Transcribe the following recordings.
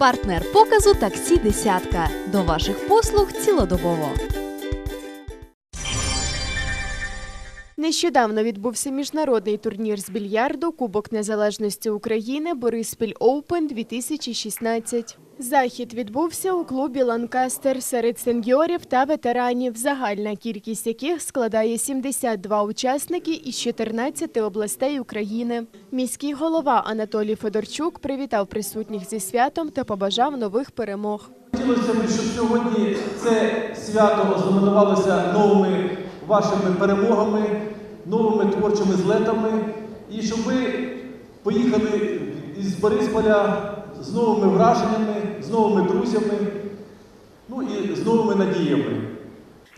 Партнер показу таксі Десятка. До ваших послуг цілодобово. Нещодавно відбувся міжнародний турнір з більярду Кубок Незалежності України Бориспіль Оупен 2016. Захід відбувся у клубі Ланкастер серед сеньорів та ветеранів, загальна кількість яких складає 72 учасники із 14 областей України. Міський голова Анатолій Федорчук привітав присутніх зі святом та побажав нових перемог. Хотілося б, щоб сьогодні це свято ознаменувалося новими вашими перемогами, новими творчими злетами, і щоб ви поїхали із Борисполя з новими враженнями, з новими друзями, ну і з новими надіями.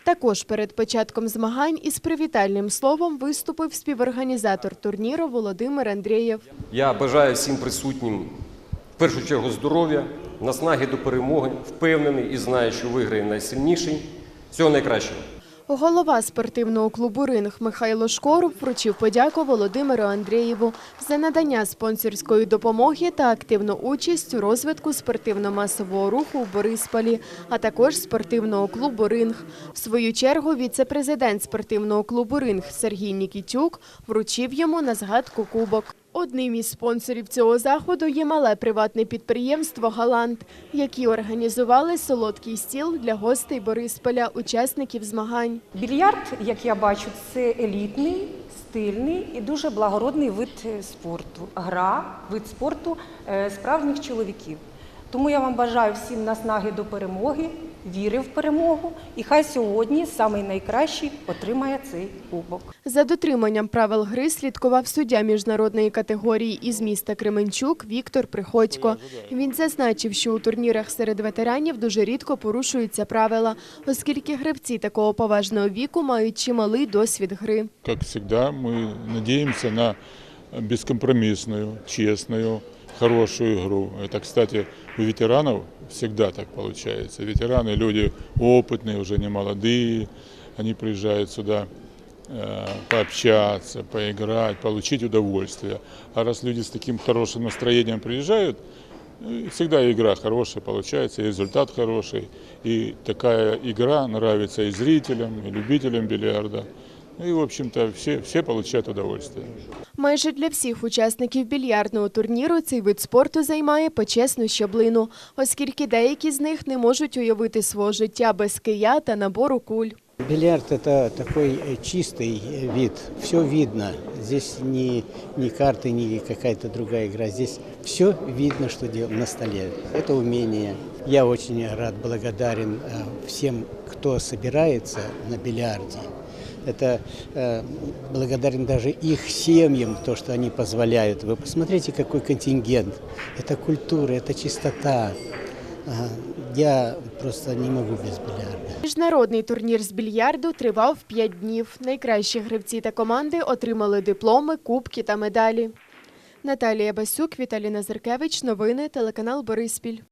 Також перед початком змагань із привітальним словом виступив співорганізатор турніру Володимир Андрієв. Я бажаю всім присутнім в першу чергу здоров'я, наснаги до перемоги, впевнений і знаю, що виграє найсильніший. Всього найкращого. Голова спортивного клубу Ринг Михайло Шкоруб вручив подяку Володимиру Андрієву за надання спонсорської допомоги та активну участь у розвитку спортивно-масового руху у Борисполі, а також спортивного клубу Ринг. В свою чергу віце-президент спортивного клубу Ринг Сергій Нікітюк вручив йому на згадку кубок. Одним із спонсорів цього заходу є мале приватне підприємство Галант, які організували солодкий стіл для гостей Борисполя, учасників змагань. Більярд, як я бачу, це елітний, стильний і дуже благородний вид е, спорту. Гра, вид спорту е, справжніх чоловіків. Тому я вам бажаю всім наснаги до перемоги, віри в перемогу, і хай сьогодні самий найкращий отримає цей кубок. За дотриманням правил гри слідкував суддя міжнародної категорії із міста Кременчук Віктор Приходько. Він зазначив, що у турнірах серед ветеранів дуже рідко порушуються правила, оскільки гравці такого поважного віку мають чималий досвід гри. Как всегда, мы надеемся на бескомпромиссную, честную, хорошую игру. Это, кстати, у ветеранов всегда так получается. Ветераны – люди опытные, уже не молодые. Они приезжают сюда э, пообщаться, поиграть, получить удовольствие. А раз люди с таким хорошим настроением приезжают, э, всегда игра хорошая получается, и результат хороший. И такая игра нравится и зрителям, и любителям бильярда. Ну и, в общем-то, все, все получают удовольствие. Майже для всіх учасників більярдного турніру цей вид спорту займає почесну щаблину, оскільки деякі з них не можуть уявити свого життя без кия та набору куль. Бильярд – это такой э, чистый э, вид, все видно. Здесь ни, ни карты, ни какая-то другая игра. Здесь все видно, что дел- на столе. Это умение. Я очень рад, благодарен э, всем, кто собирается на бильярде. Это э, благодарен даже их семьям, то, что они позволяют. Вы посмотрите, какой контингент. Это культура, это чистота. Ага. Я просто не могу без бильярда. Міжнародний турнір з більярду тривав 5 днів. Найкращі гравці та команди отримали дипломи, кубки та медалі. Наталія Басюк, Віталій Назаркевич. Новини телеканал Бориспіль.